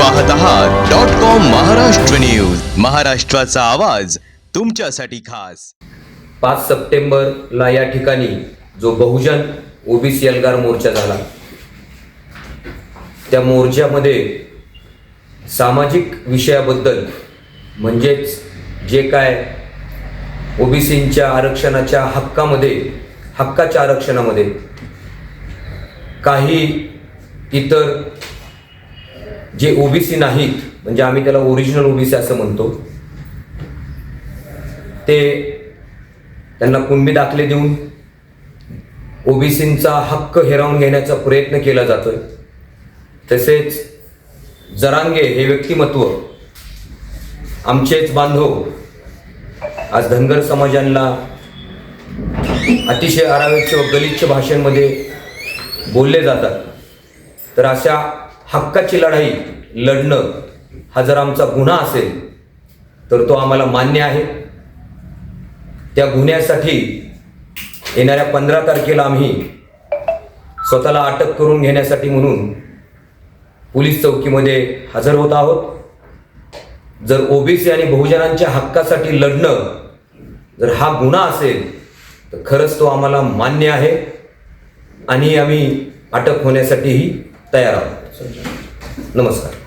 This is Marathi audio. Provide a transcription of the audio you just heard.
पाहत आहात डॉट कॉम महाराष्ट्र न्यूज. महाराष्ट्राचा आवाज तुमच्यासाठी खास. पाच सप्टेंबरला या ठिकाणी जो बहुजन ओबीसी एल्गार मोर्चा झाला त्या मोर्चामध्ये सामाजिक विषयाबद्दल म्हणजेच जे काय ओबीसींच्या आरक्षणाच्या हक्कामध्ये हक्काच्या आरक्षणामध्ये काही इतर जे ओबीसी नाहीत म्हणजे आम्ही त्याला ओरिजिनल ओबीसी असं म्हणतो ते त्यांना कुणबी दाखले देऊन ओबीसींचा हक्क हिरावून घेण्याचा प्रयत्न केला जातोय. तसेच जरांगे हे व्यक्तिमत्व आमचेच बांधव आज धनगर समाजांना अतिशय आरावेच्छ व गलिच्छ भाषेमध्ये बोलले जातात. तर अशा हक्काची लढाई लढणं हा जर आमचा गुन्हा असेल तर तो आम्हाला मान्य आहे. त्या गुन्ह्यासाठी येणाऱ्या पंधरा तारखेला आम्ही स्वतःला अटक करून घेण्यासाठी म्हणून पोलीस चौकीमध्ये हजर होत आहोत. जर ओबीसी आणि बहुजनांच्या हक्कासाठी लढणं जर हा गुन्हा असेल तर खरंच तो आम्हाला मान्य आहे आणि आम्ही अटक होण्यासाठीही तयार आहोत. 那么惨。